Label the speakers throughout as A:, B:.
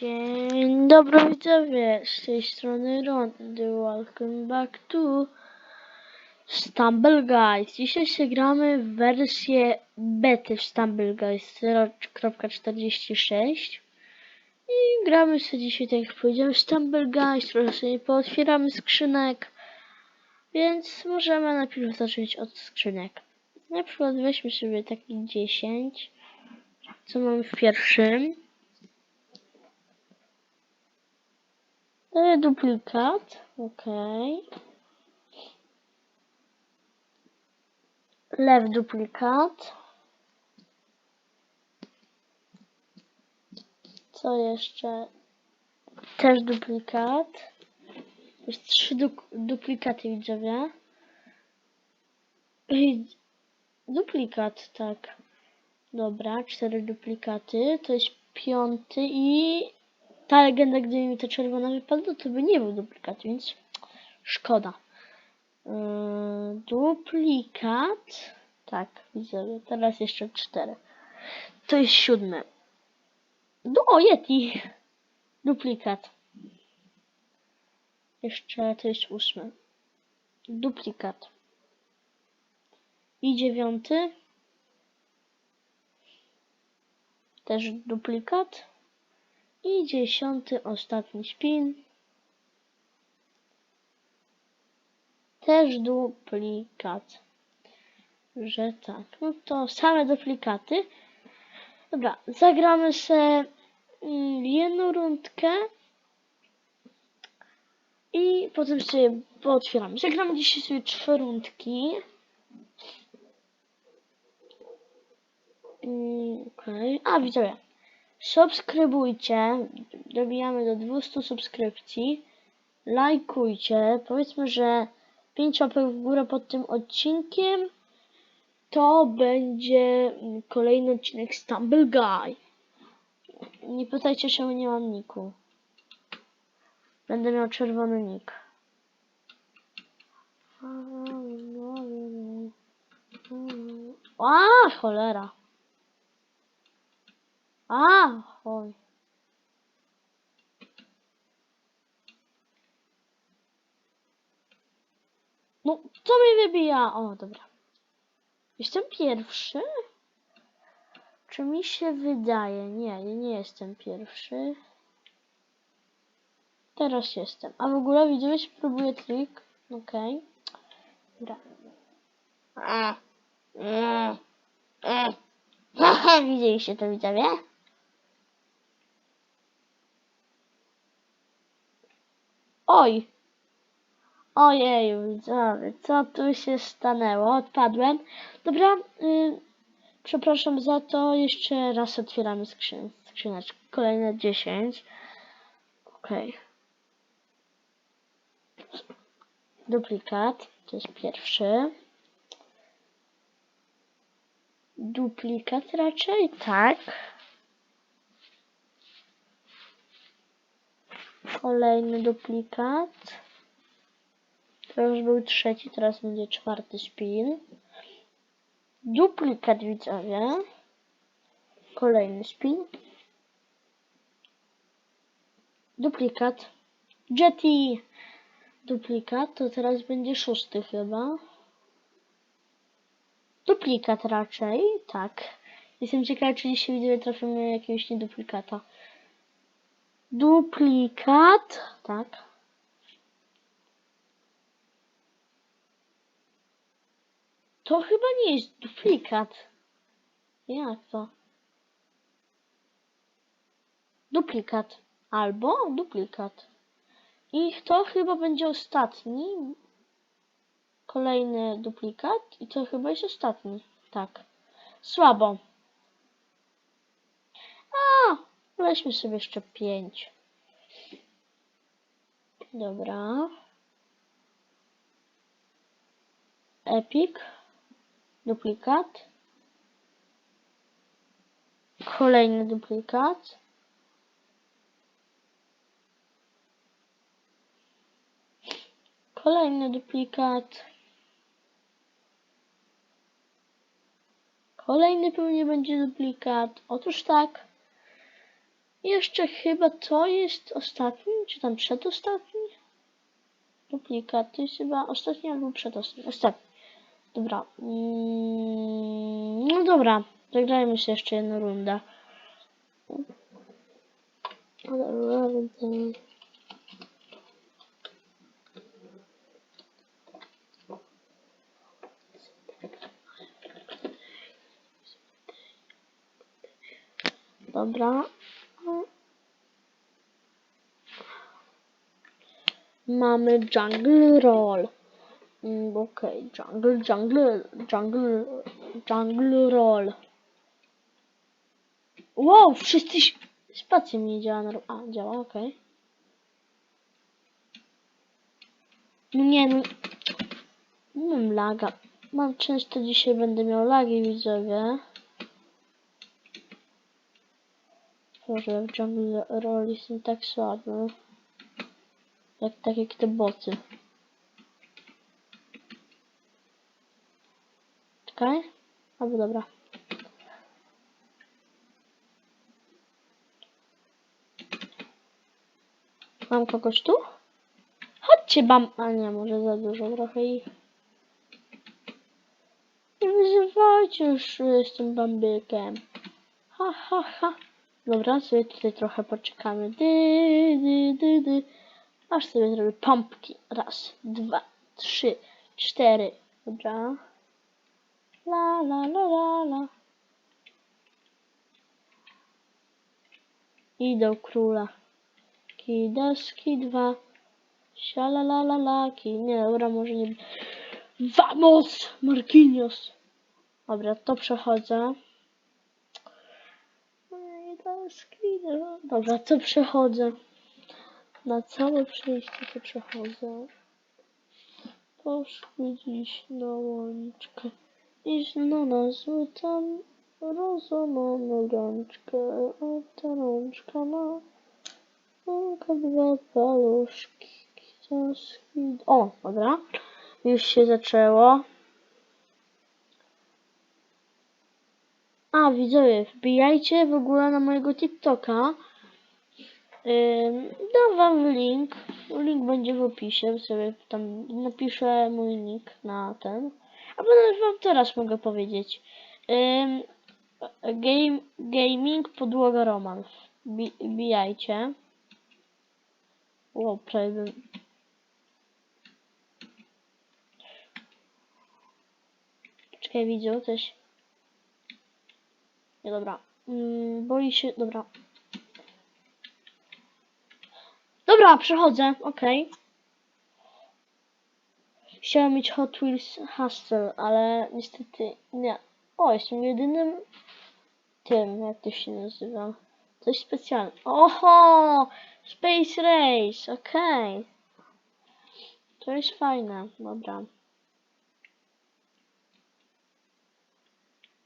A: Dzień dobry widzowie, z tej strony Rondy, welcome back to Stumble Guys. Dzisiaj się gramy w wersję bety w Stumble Guys 0.46 i gramy sobie dzisiaj tak jak powiedziałem Stumble Guys, trochę sobie pootwieramy skrzynek, więc możemy najpierw zacząć od skrzynek. Na przykład weźmy sobie taki 10, co mamy w pierwszym. E, duplikat, okej. Lew duplikat. Co jeszcze? Też duplikat. Jest trzy duk duplikaty widzowie. Duplikat, tak. Dobra, cztery duplikaty. To jest piąty i ta legenda, gdyby mi ta czerwona wypadła, to by nie był duplikat, więc szkoda. Yy, duplikat. Tak, widzę. Teraz jeszcze cztery. To jest siódmy. No, o, Yeti. Duplikat. Jeszcze to jest ósmy. Duplikat. I dziewiąty. Też duplikat. I dziesiąty, ostatni spin. Też duplikat. Że tak. No to same duplikaty. Dobra, zagramy se mm, jedną rundkę. I potem sobie pootwieramy. Zagramy dzisiaj sobie trzy rundki. Mm, Okej. A, widzowie. Subskrybujcie. Dobijamy do 200 subskrypcji. Lajkujcie. Powiedzmy, że 5 łapek w górę pod tym odcinkiem. To będzie kolejny odcinek Stumble Guy. Nie pytajcie, czemu nie mam niku. Będę miał czerwony nick. A, cholera. A, oj. No, co mnie wybija? O, dobra. Jestem pierwszy? Czy mi się wydaje? Nie, nie, jestem pierwszy. Teraz jestem. A w ogóle widziałeś? Próbuję trik. Okej. Dobra. A. Mm. Mm. Widzieliście to widzowie? Oj! Widzowie, co tu się stanęło? Odpadłem. Dobra, y, przepraszam za to. Jeszcze raz otwieramy skrzyn skrzyneczkę. Kolejne 10. Okej. Duplikat, to jest pierwszy. Duplikat raczej, tak. Kolejny duplikat. To już był trzeci, teraz będzie czwarty spin. Duplikat widzowie. Kolejny spin. Duplikat. Jetty. Duplikat, to teraz będzie szósty chyba. Duplikat raczej, tak. Jestem ciekawa, czy dzisiaj widzowie trafimy jakiegoś nieduplikata. Duplikat, tak. To chyba nie jest duplikat. Jak to? Duplikat. Albo duplikat. I to chyba będzie ostatni. Kolejny duplikat. I to chyba jest ostatni. Tak. Słabo. A, weźmy sobie jeszcze pięć. Dobra. Epic. Duplikat. Kolejny duplikat. Kolejny duplikat. Kolejny pewnie będzie duplikat. Otóż tak. Jeszcze chyba to jest ostatni, czy tam przedostatni? Duplikat, to jest chyba ostatni albo przedostatni. Ostatni. Dobra. Mm, no dobra, zagrajmy się jeszcze jedną rundę. Dobra. Mamy jungle roll. Mm, Okej, jungle, jungle, jungle, jungle roll. Wow, wszyscy... Spacja mi nie działa. A, działa, okej. No nie, no... Mam laga. Mam często dzisiaj będę miał lagi, widzowie. Boże, w jungle roll jestem tak słaby. Jak tak jak te boty. Czekaj. Albo dobra. Mam kogoś tu? Chodźcie bam... A nie, może za dużo trochę ich. Nie wyzywajcie już z tym bambykiem. Ha, ha, ha. Dobra, sobie tutaj trochę poczekamy. Dy, dy, dy, dy. Aż sobie zrobię pompki. Raz, dwa, trzy, cztery. Dobra. La, la, la, la, la. Idą króla. Kidaski dwa. Siala la la la. Ki. Nie, dobra, może nie. Vamos! Marquinhos. Dobra, to przechodzę. Dwa. Dobra, to przechodzę. Na całe przejście to przechodzę. Poszły dziś na łączkę. Iż no nazwy tam rozomoną rączkę. A ta rączka ma tylko dwa paluszki. O, dobra. Już się zaczęło. A, widzowie, wbijajcie w ogóle na mojego TikToka. Dam wam link. Link będzie w opisie. Sobie tam napiszę mój link na ten. Albo nawet wam teraz mogę powiedzieć. Game, gaming podłoga romans. Bi, bijajcie. O, bym... Czekaj, widzę coś. Nie, dobra. Boi się... Dobra. Dobra, przechodzę, okej. Chciałem mieć Hot Wheels Hustle, ale niestety nie. O, jestem jedynym tym, jak to się nazywa. Coś specjalnego. Oho! Space Race, okej. To jest fajne, dobra.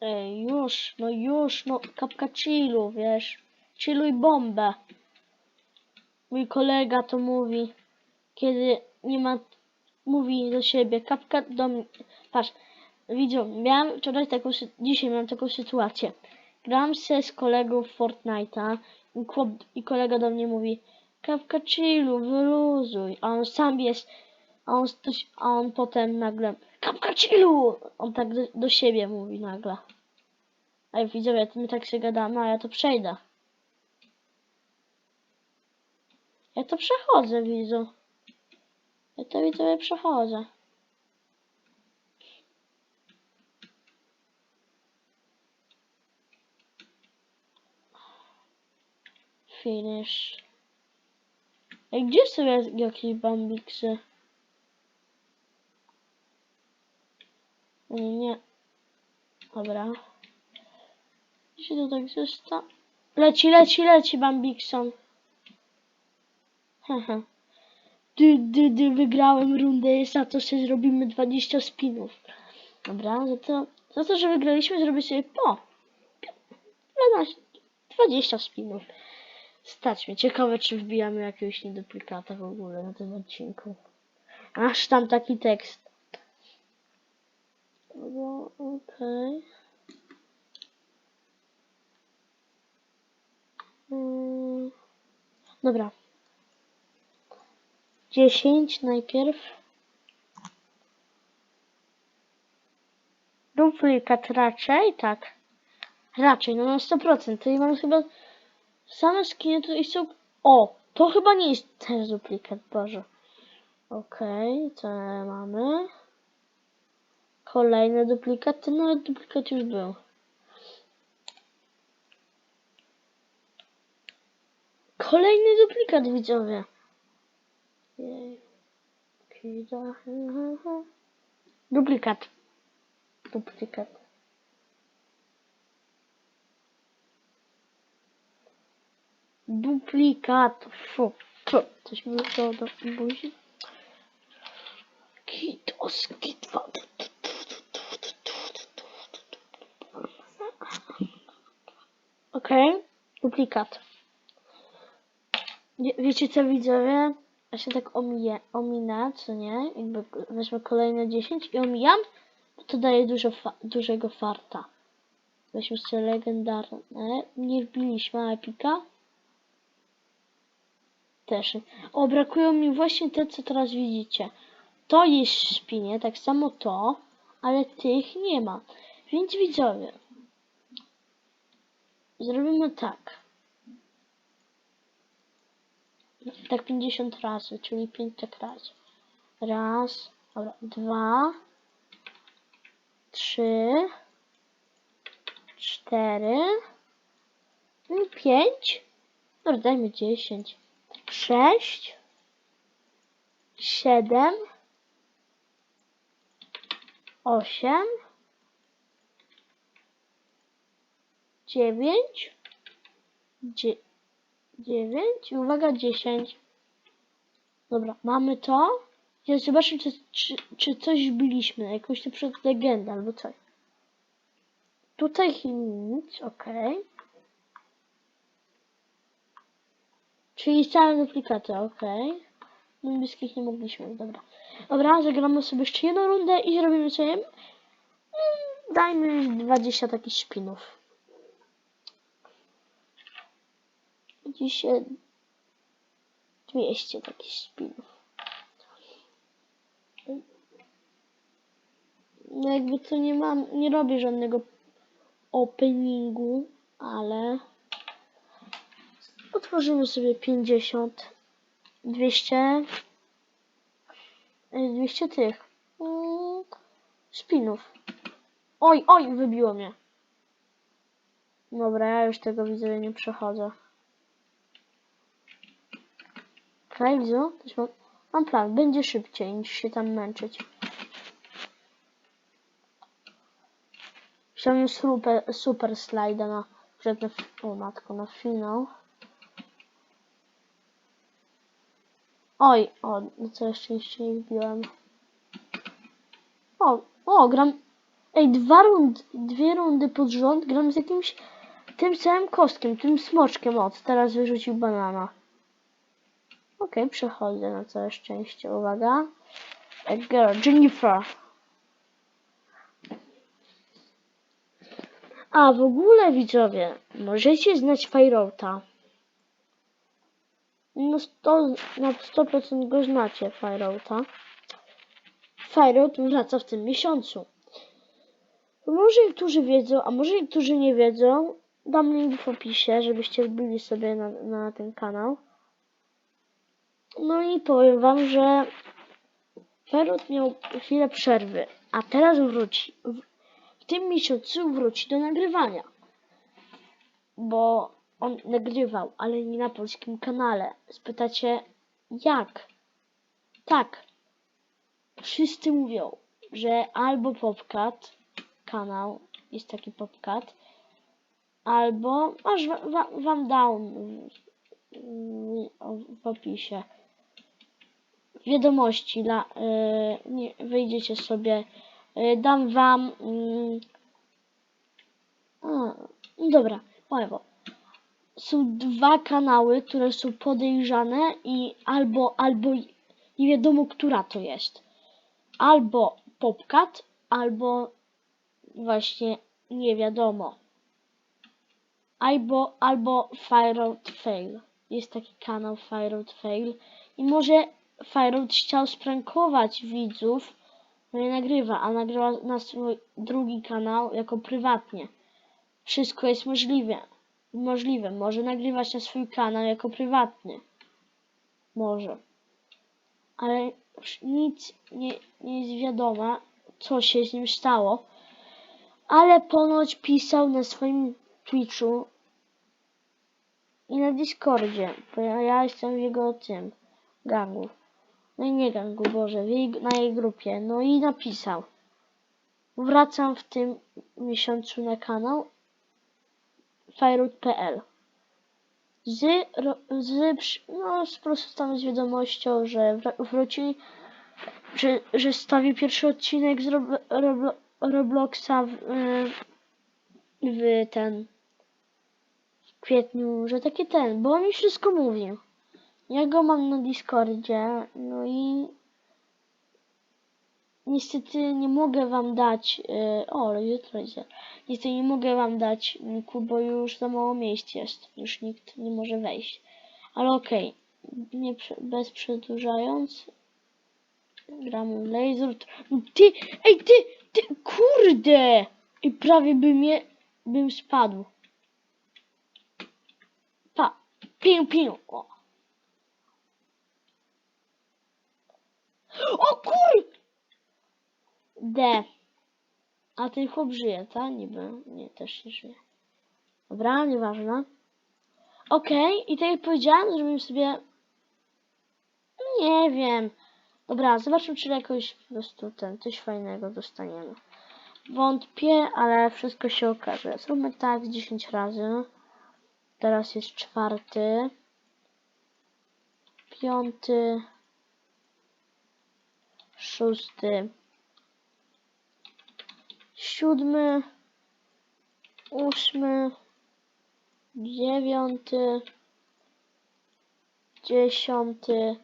A: Ej, już, no już, no kapka chillu, wiesz. Chilluj bombę. Mój kolega to mówi, kiedy nie ma, mówi do siebie, kapka do mnie. Patrz, widzą, miałem wczoraj taką, dzisiaj miałem taką sytuację. Grałem się z kolegą w Fortnite'a i, i kolega do mnie mówi, kapka chillu, wyluzuj, a on sam jest, a on, a on potem nagle, kapka chillu, on tak do, do siebie mówi nagle. A widzowie, my tak się gadamy, a ja to przejdę. Ja to przechodzę, widzu. Ja to widzowie przechodzę. Finish. Ej, gdzie są jak- jakieś bambiksy? Nie, nie. Dobra. Się to tak zostało? Leci, leci, leci bambikson. Haha. Dy, dy, dy, wygrałem rundę, za to sobie zrobimy 20 spinów. Dobra, za to, za to, że wygraliśmy, zrobię sobie po 12, 20 spinów. Stać mnie. Ciekawe, czy wbijamy jakiegoś nieduplikata w ogóle na tym odcinku. Aż tam taki tekst. No, okej. Mm. Dobra. 10 najpierw. Duplikat raczej, tak. Raczej, no na 100%. Tutaj mam chyba same skiny tutaj są... O, to chyba nie jest też duplikat, Boże. Okej, co mamy? Kolejny duplikat, ten nawet duplikat już był. Kolejny duplikat, widzowie. Duplikat. Duplikat. Duplikat. Fu. Fu. Coś mi wleciało do buzi. Kitos, kitwa. Okej. Duplikat. Wie, wiecie co widzowie? Ja się tak omije, ominę, co nie? Jakby weźmy kolejne 10 i omijam, to daje dużo fa dużego farta. Weźmy sobie legendarne. Nie wbiliśmy a epika. Też. O, brakują mi właśnie te, co teraz widzicie. To jest szpinie, tak samo to, ale tych nie ma. Więc widzowie, zrobimy tak. Tak 50 razy, czyli 5 tak razy. Raz, dobra, dwa, trzy, cztery, no pięć. Dobra, dajmy 10. Sześć, siedem, osiem, dziewięć, dzie dziewięć uwaga, dziesięć. Dobra, mamy to. Ja zobaczę, czy, czy, czy coś byliśmy, jakąś na przykład legendę albo coś. Tutaj nic, okej. Czyli same duplikaty, okej. Niebieskich nie mogliśmy, dobra. Dobra, zagramy sobie jeszcze jedną rundę i zrobimy sobie... mm, Dajmy 20 takich szpinów. Dzisiaj 200 takich szpinów. No jakby to nie mam, nie robię żadnego openingu, ale otworzymy sobie 50, 200, e, 200 tych mm, szpinów. Oj, oj, wybiło mnie. Dobra, ja już tego widzę, nie przechodzę. Widzę. Też mam, mam plan, będzie szybciej niż się tam męczyć. Chciałem super, super slajda na, na, o matko, na finał. Oj, o, no co jeszcze jeszcze nie wbiłem. O, o, gram, ej, dwa rund, dwie rundy pod rząd gram z jakimś tym samym kostkiem, tym smoczkiem, o, teraz wyrzucił banana. Okej, przechodzę na całe szczęście, uwaga. Girl, Jennifer. A w ogóle widzowie, możecie znać Fireouta. No 100, na 100% go znacie, Fireouta. Fireout wraca w tym miesiącu. Może niektórzy wiedzą, a może niektórzy nie wiedzą. Dam link w opisie, żebyście wbili sobie na, na ten kanał. No i powiem wam, że Fireout miał chwilę przerwy, a teraz wróci. W, w tym miesiącu wróci do nagrywania. Bo on nagrywał, ale nie na polskim kanale. Spytacie, jak? Tak. Wszyscy mówią, że albo Popcat, kanał, jest taki Popcat, albo, aż wa, wa, wam dam w, w opisie wiadomości, la, y, nie, wejdziecie sobie, y, dam wam, y, a, no dobra, wam. są dwa kanały, które są podejrzane i albo, albo nie wiadomo, która to jest. Albo Popcat, albo właśnie nie wiadomo. Albo, albo Fireout Fail. jest taki kanał Fireout Fail i może Fireout chciał sprankować widzów, no i nagrywa, a nagrywa na swój drugi kanał jako prywatnie. Wszystko jest możliwe. Możliwe. Może nagrywać na swój kanał jako prywatny. Może. Ale nic nie, nie jest wiadomo, co się z nim stało. Ale ponoć pisał na swoim Twitchu i na Discordzie, bo ja, ja jestem jego tym gangu. No i nie gangu, Boże, jej, na jej grupie. No i napisał. Wracam w tym miesiącu na kanał firewood.pl z, z, no, z prostu tam z wiadomością, że wr- wróci, że, że stawi pierwszy odcinek z Rob, Roblo, Robloxa w, w ten w kwietniu, że taki ten, bo on mi wszystko mówił. Ja go mam na Discordzie, no i niestety nie mogę wam dać, yy, o, ale jutro idzie. Niestety nie mogę wam dać niku, bo już za mało miejsc jest, już nikt nie może wejść. Ale okej, prze- bez przedłużając, gramy laser. No ty, ej ty, ty, kurde! I prawie by mnie, bym spadł. Pa, pię, o. O kur... D. A ten chłop żyje, tak? Niby. Nie, też nie żyje. Dobra, nieważne. Okej, i tak jak powiedziałam, zrobimy sobie... Nie wiem. Dobra, zobaczmy, czy jakoś po prostu ten, coś fajnego dostaniemy. Wątpię, ale wszystko się okaże. Zróbmy tak 10 razy. Teraz jest czwarty. Piąty. Szósty. Siódmy. Ósmy. Dziewiąty. Dziesiąty.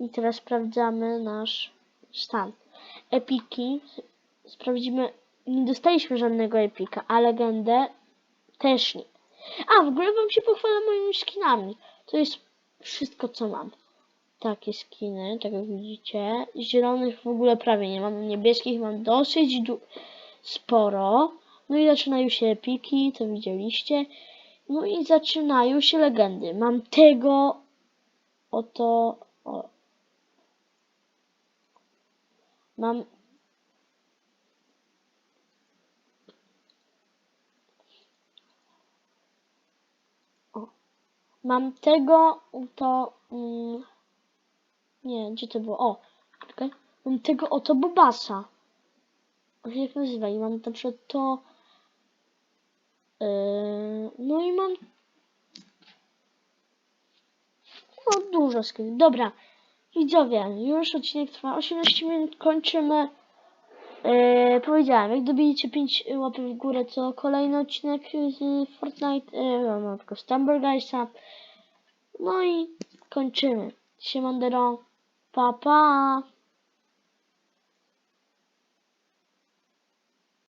A: I teraz sprawdzamy nasz stan. Epiki. Sprawdzimy. Nie dostaliśmy żadnego epika, a legendę też nie. A, w ogóle wam się pochwalę moimi skinami. To jest wszystko, co mam. Takie skiny, tak jak widzicie. Zielonych w ogóle prawie nie mam. Niebieskich mam dosyć sporo. No i zaczynają się epiki, to widzieliście. No i zaczynają się legendy. Mam tego oto... O. Mam Mam tego, to... Mm, nie, gdzie to było? O, czekaj. Mam tego oto Bobasa. On się jak nazywa? I mam na przykład to... Yy, no i mam... No dużo skin. Dobra. Widzowie, już odcinek trwa 18 minut, kończymy. Yy, powiedziałem, jak dobijecie 5 łapek w górę, to kolejny odcinek z Fortnite, yy, no tylko Stumble Guysa. No i kończymy. Siemandero. Pa, pa.